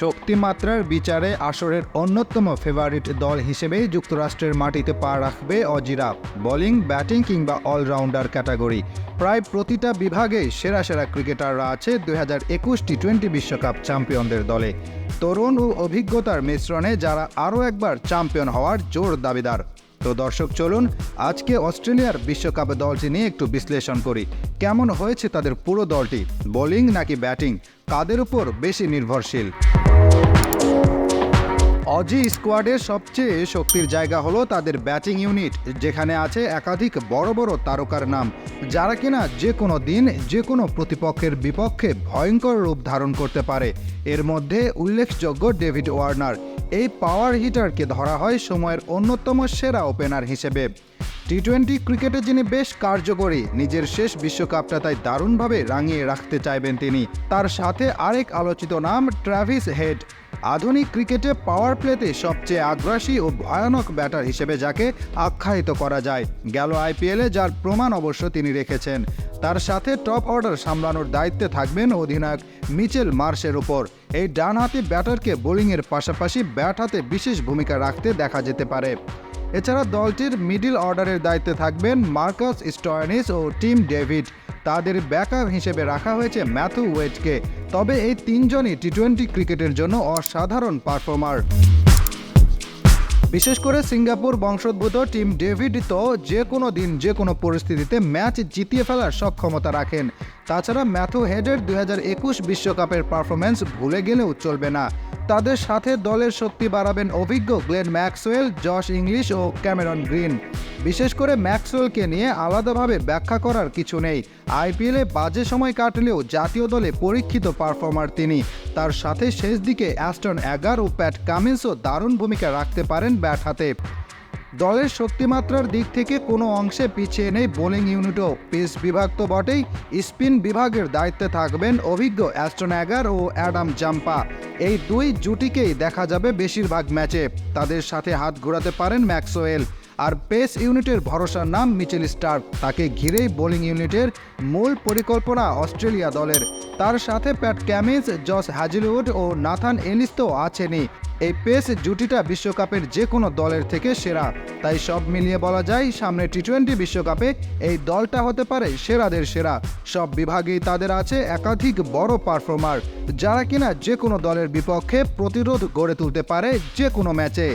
শক্তিমাত্রার বিচারে আসরের অন্যতম ফেভারিট দল হিসেবেই যুক্তরাষ্ট্রের মাটিতে পা রাখবে অজিরা। বোলিং ব্যাটিং কিংবা অলরাউন্ডার ক্যাটাগরি প্রায় প্রতিটা বিভাগে সেরা সেরা ক্রিকেটাররা আছে দুই হাজার একুশ টি টোয়েন্টি বিশ্বকাপ চ্যাম্পিয়নদের দলে। তরুণ ও অভিজ্ঞতার মিশ্রণে যারা আরও একবার চ্যাম্পিয়ন হওয়ার জোর দাবিদার। তো দর্শক, চলুন আজকে অস্ট্রেলিয়ার বিশ্বকাপ দলটি নিয়ে একটু বিশ্লেষণ করি। কেমন হয়েছে তাদের পুরো দলটি? বোলিং নাকি ব্যাটিং কাদের উপর বেশি নির্ভরশীল? অজি স্কোয়াডের সবচেয়ে শক্তির জায়গা হলো তাদের ব্যাটিং ইউনিট, যেখানে আছে একাধিক বড় বড় তারকার নাম, যারা কিনা যে কোনো দিন যে কোনো প্রতিপক্ষের বিপক্ষে ভয়ঙ্কর রূপ ধারণ করতে পারে। এর মধ্যে উল্লেখযোগ্য ডেভিড ওয়ার্নার, এই পাওয়ার হিটারকে ধরা হয় সময়ের অন্যতম সেরা ওপেনার হিসেবে। টি টোয়েন্টি ক্রিকেটে যিনি বেশ কার্যকরী, নিজের শেষ বিশ্বকাপটা তাই দারুণভাবে রাঙিয়ে রাখতে চাইবেন তিনি। তার সাথে আরেক আলোচিত নাম, ট্র্যাভিস হেড। আধুনিক ক্রিকেটে পাওয়ার প্লেতে সবচেয়ে আগ্রাসী ও ভয়ানক ব্যাটার হিসেবে যাকে আখ্যায়িত করা যায়, গেল আইপিএলে যার প্রমাণ অবশ্য তিনি রেখেছেন। তার সাথে টপ অর্ডার সামলানোর দায়িত্বে থাকবেন অধিনায়ক মিচেল মার্শের উপর। এই ডানহাতি ব্যাটারকে বোলিংয়ের পাশাপাশি ব্যাট হাতে বিশেষ ভূমিকা রাখতে দেখা যেতে পারে। এছাড়া দলটির মিডিল অর্ডারের দায়িত্বে থাকবেন মার্কাস স্টয়নিস ও টিম ডেভিড। তাদের ব্যাকআপ হিসেবে রাখা হয়েছে ম্যাথু ওয়েটকে। তবে এই তিনজনই টি টোয়েন্টি ক্রিকেটের জন্য অসাধারণ পারফর্মার বিশেষ করে সিঙ্গাপুর বংশোদ্ভূত টিম ডেভিড তো যে কোনো দিন যে কোনো পরিস্থিতিতে ম্যাচ জিতিয়ে ফেলার সক্ষমতা রাখেন। তাছাড়া ম্যাথু হেডের দুই বিশ্বকাপের পারফরমেন্স ভুলে গেলেও চলবে না। তাদের সাথে দলের শক্তি বাড়াবেন অভিজ্ঞ গ্লেন ম্যাক্সওয়েল, জশ ইংলিশ ও ক্যামেরন গ্রিন। বিশেষ করে ম্যাক্সওয়েলকে নিয়ে আলাদাভাবে ব্যাখ্যা করার কিছু নেই। আইপিএলে বাজে সময় কাটলেও জাতীয় দলে পরীক্ষিত পারফর্মার তিনি। তার সাথে শেষ দিকে অ্যাস্টন অ্যাগার ও প্যাট কামিন্সও দারুণ ভূমিকা রাখতে পারেন ব্যাট হাতে। দলের শক্তিমাত্রার দিক থেকে কোনো অংশে পিছিয়ে নেই বোলিং ইউনিটও। পেস বিভাগ তো বটেই, স্পিন বিভাগের দায়িত্বে থাকবেন অভিজ্ঞ অ্যাস্টন অ্যাগার ও অ্যাডাম জাম্পা। এই দুই জুটিকেই দেখা যাবে বেশিরভাগ ম্যাচে। তাদের সাথে হাত ঘোরাতে পারেন ম্যাক্সওয়েল। আর পেস ইউনিটের ভরসার নাম মিচেল স্টার তাকে ঘিরেই বোলিং ইউনিটের মূল পরিকল্পনা অস্ট্রেলিয়া দলের। তার সাথে প্যাট ক্যামিন্স, জস হ্যাজিলউড ও নাথান এলিস তো আছেনই। এই পেস জুটিটা বিশ্বকাপের যে কোনো দলের থেকে সেরা। তাই সব মিলিয়ে বলা যায়, সামনে টি টোয়েন্টি বিশ্বকাপে এই দলটা হতে পারে সেরাদের সেরা। সব বিভাগেই তাদের আছে একাধিক বড় পারফর্মার, যারা কিনা যে কোনো দলের বিপক্ষে প্রতিরোধ গড়ে তুলতে পারে যে কোনো ম্যাচে।